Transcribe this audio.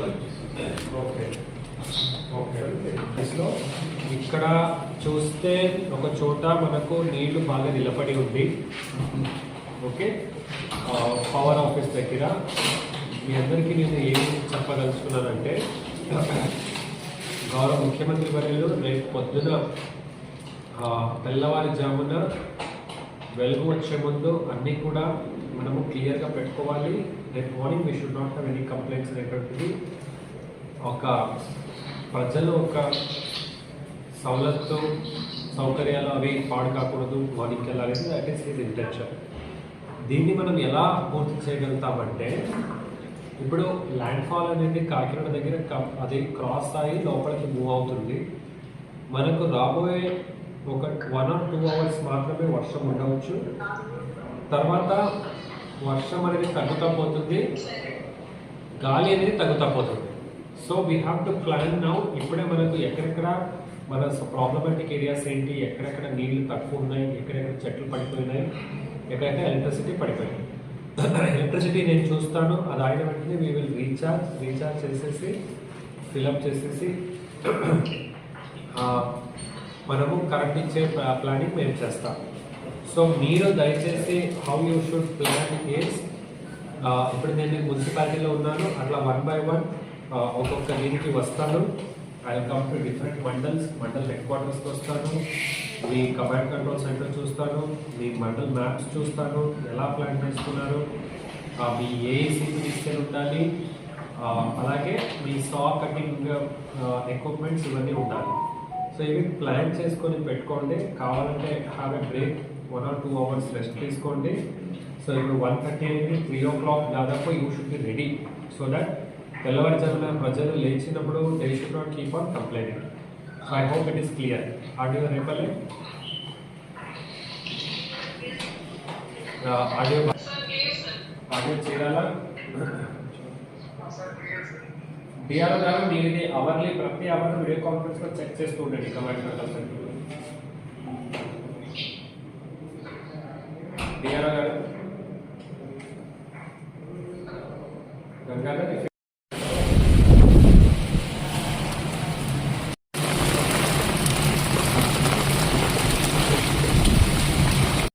లాగేసి okay. Okay. ఇక్కడ చూస్తే ఒక చోట మనకు నీళ్ళు బాగా నిలబడి ఉంది. ఓకే? పవర్ ఆఫీస్ దగ్గర. మీ అందరికీ నేను ఏం చెప్పదలుచుకున్నానంటే గౌరవ ముఖ్యమంత్రి వర్యులు రేపు పొద్దున తెల్లవారుజామున వెలుగు వచ్చే ముందు అన్నీ కూడా మనము క్లియర్గా పెట్టుకోవాలి. రేపు morning we should not have any complaints అనేటువంటిది ఒక ప్రజలు ఒక సవలత్తు సౌకర్యాలు అవి పాడు కాకూడదు మార్నింగ్కి వెళ్ళాలని దట్ ఈస్ హిజ్ ఇంటెన్షన్ దీన్ని మనం ఎలా పూర్తి చేయగలుగుతామంటే ఇప్పుడు ల్యాండ్ఫాల్ అనేది కాకినాడ దగ్గర అది క్రాస్ అయ్యి లోపలికి మూవ్ అవుతుంది. మనకు రాబోయే ఒక వన్ ఆర్ టూ అవర్స్ మాత్రమే వర్షం ఉండవచ్చు. తర్వాత వర్షం అనేది తగ్గుతా పోతుంది. గాలి అనేది తగ్గుతా పోతుంది. So we have to plan now ఇప్పుడే మనకు ఎక్కడెక్కడ మన ప్రాబ్లమాటిక్ ఏరియాస్ ఏంటి ఎక్కడెక్కడ నీళ్ళు తక్కువ ఉన్నాయి ఎక్కడెక్కడ చెట్లు పడిపోయినాయి ఎక్కడెక్కడ ఎలక్ట్రిసిటీ పడిపోయింది. ఎలక్ట్రిసిటీ నేను చూస్తాను అది అయిన వెంటనే వీ విల్ రీఛార్జ్ రీఛార్జ్ చేసేసి ఫిలప్ చేసేసి మనము కరెక్ట్ ఇచ్చే ప్లానింగ్ మేము చేస్తాం. సో మీరు దయచేసి how you should plan is ఇప్పుడు నేను మున్సిపాలిటీలో ఉన్నాను అట్లా వన్ బై వన్ ఒక్కొక్క దీనికి వస్తాను. I come to different mandals mandal head క్వార్టర్స్కి వస్తాను. మీ కమాండ్ కంట్రోల్ సెంటర్ చూస్తాను మీ మండల్ మ్యాప్స్ చూస్తాను ఎలా ప్లాన్ చేసుకున్నారు మీ మీ ఏఈసీకి తీసుకెళ్ళి ఉండాలి అలాగే మీ సా కటింగ్ ఎక్విప్మెంట్స్ ఇవన్నీ ఉండాలి. సో ఇవి ప్లాన్ చేసుకొని పెట్టుకోండి. కావాలంటే have a break one or two hours rest తీసుకోండి. సో ఇప్పుడు వన్ థర్టీ అయింది త్రీ ఓ క్లాక్ దాదాపు you should be ready so that తెల్లవారుజామున ప్రజలు లేచినప్పుడు they should not keep on complaint so I hope it is clear audio Repalle audio audio చేయాలా? DRO గారు మీరు ఇది అవర్లీ ప్రతి అవర్ వీడియో కాన్ఫరెన్స్లో చెక్ చేస్తూ ఉండండి కమాండ్ కంట్రోల్ సెంటర్ డిఆర్ఓ గారు? గంగాధర్ ఇఫ్